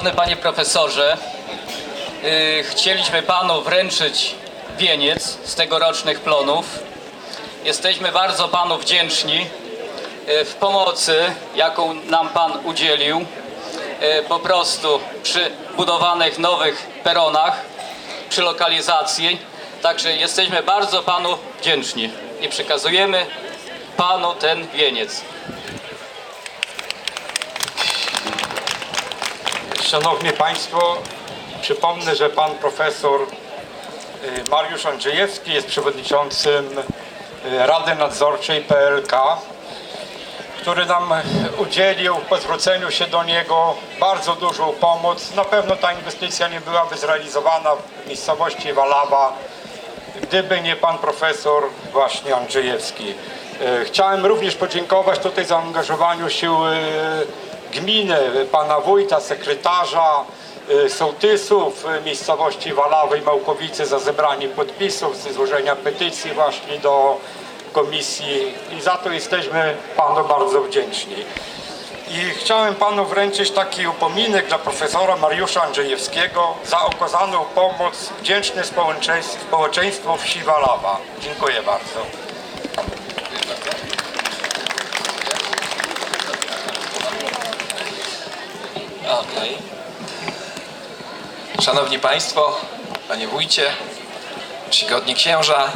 Szanowny panie profesorze, yy, chcieliśmy panu wręczyć wieniec z tegorocznych plonów. Jesteśmy bardzo panu wdzięczni yy, w pomocy, jaką nam pan udzielił, yy, po prostu przy budowanych nowych peronach, przy lokalizacji. Także jesteśmy bardzo panu wdzięczni i przekazujemy panu ten wieniec. Szanowni Państwo, przypomnę, że Pan Profesor y, Mariusz Andrzejewski jest przewodniczącym y, Rady Nadzorczej PLK, który nam udzielił po zwróceniu się do niego bardzo dużą pomoc. Na pewno ta inwestycja nie byłaby zrealizowana w miejscowości Walawa, gdyby nie pan profesor właśnie Andrzejewski. E, Chciałem również podziękować tutaj zaangażowaniu sił gminy, pana wójta, sekretarza, e, sołtysów e, miejscowości Walawy i Małkowicy za zebranie podpisów, za złożenia petycji właśnie do komisji i za to jesteśmy panu bardzo wdzięczni. I chciałem panu wręczyć taki upominek dla profesora Mariusza Andrzejewskiego za okazaną pomoc wdzięczne społeczeństwu wsi Walawa. Dziękuję bardzo. Okej. Szanowni Państwo, Panie Wójcie, czcigodni księża,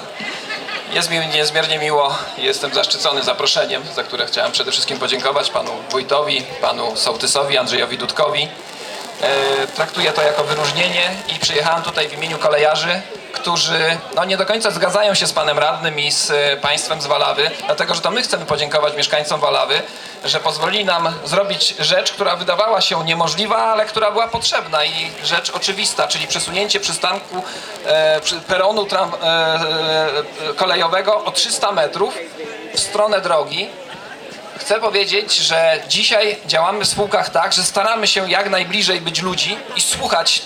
jest mi niezmiernie miło, jestem zaszczycony zaproszeniem, za które chciałem przede wszystkim podziękować Panu Wójtowi, Panu Sołtysowi, Andrzejowi Dudkowi. E, traktuję to jako wyróżnienie i przyjechałem tutaj w imieniu kolejarzy, którzy no, nie do końca zgadzają się z Panem Radnym i z e, Państwem z Walawy, dlatego że to my chcemy podziękować mieszkańcom Walawy, że pozwolili nam zrobić rzecz, która wydawała się niemożliwa, ale która była potrzebna i rzecz oczywista, czyli przesunięcie przystanku e, peronu tram, e, e, kolejowego o 300 metrów w stronę drogi, Chcę powiedzieć, że dzisiaj działamy w spółkach tak, że staramy się jak najbliżej być ludzi i słuchać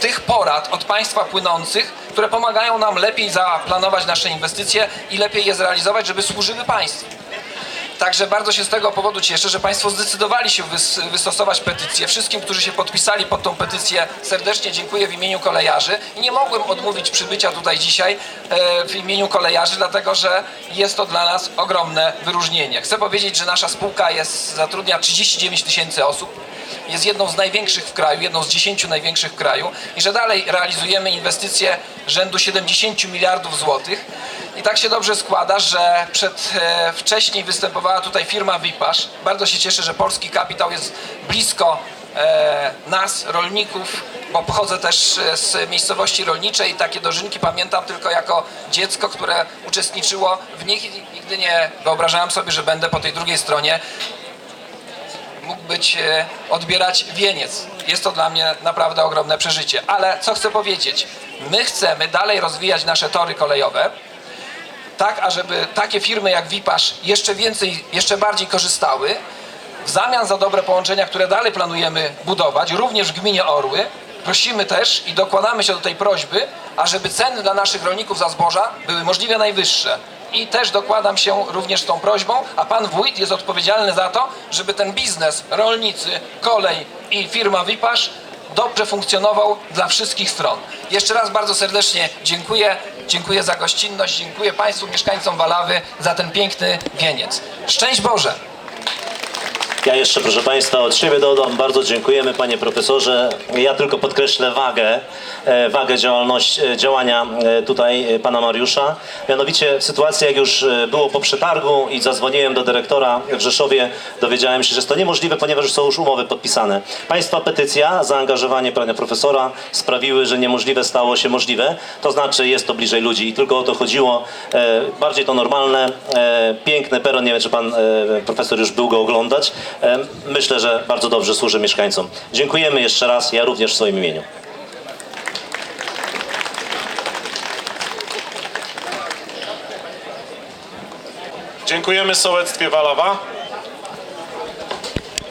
tych porad od państwa płynących, które pomagają nam lepiej zaplanować nasze inwestycje i lepiej je zrealizować, żeby służyły państwu. Także bardzo się z tego powodu cieszę, że Państwo zdecydowali się wys- wystosować petycję. Wszystkim, którzy się podpisali pod tą petycję, serdecznie dziękuję w imieniu kolejarzy. I nie mogłem odmówić przybycia tutaj dzisiaj e, w imieniu kolejarzy, dlatego że jest to dla nas ogromne wyróżnienie. Chcę powiedzieć, że nasza spółka jest, zatrudnia 39 tysięcy osób. Jest jedną z największych w kraju, jedną z 10 największych w kraju i że dalej realizujemy inwestycje rzędu 70 miliardów złotych. I tak się dobrze składa, że przed, e, wcześniej występowała tutaj firma Wipasz. Bardzo się cieszę, że polski kapitał jest blisko e, nas, rolników, bo pochodzę też e, z miejscowości rolniczej i takie dożynki pamiętam tylko jako dziecko, które uczestniczyło w nich i nigdy nie wyobrażałem sobie, że będę po tej drugiej stronie mógł być, e, odbierać wieniec. Jest to dla mnie naprawdę ogromne przeżycie. Ale co chcę powiedzieć? My chcemy dalej rozwijać nasze tory kolejowe, tak ażeby takie firmy jak Wipasz jeszcze więcej, jeszcze bardziej korzystały. W zamian za dobre połączenia, które dalej planujemy budować, również w gminie Orły, prosimy też i dokładamy się do tej prośby, ażeby ceny dla naszych rolników za zboża były możliwie najwyższe. I też dokładam się również z tą prośbą, a pan wójt jest odpowiedzialny za to, żeby ten biznes, rolnicy, kolej i firma Wipasz dobrze funkcjonował dla wszystkich stron. Jeszcze raz bardzo serdecznie dziękuję. Dziękuję za gościnność, dziękuję Państwu, mieszkańcom Walawy za ten piękny wieniec. Szczęść Boże! Ja jeszcze, proszę Państwa, od siebie dodam, bardzo dziękujemy Panie Profesorze. Ja tylko podkreślę wagę, e, wagę działalności, e, działania e, tutaj Pana Mariusza. Mianowicie w sytuacji, jak już było po przetargu i zadzwoniłem do dyrektora w Rzeszowie, dowiedziałem się, że jest to niemożliwe, ponieważ są już umowy podpisane. Państwa petycja, zaangażowanie Pana Profesora sprawiły, że niemożliwe stało się możliwe. To znaczy jest to bliżej ludzi i tylko o to chodziło. Bardziej to normalne, e, piękny peron, nie wiem, czy Pan Profesor już był go oglądać. Myślę, że bardzo dobrze służy mieszkańcom. Dziękujemy jeszcze raz, ja również w swoim imieniu. Dziękujemy sołectwie Walawa.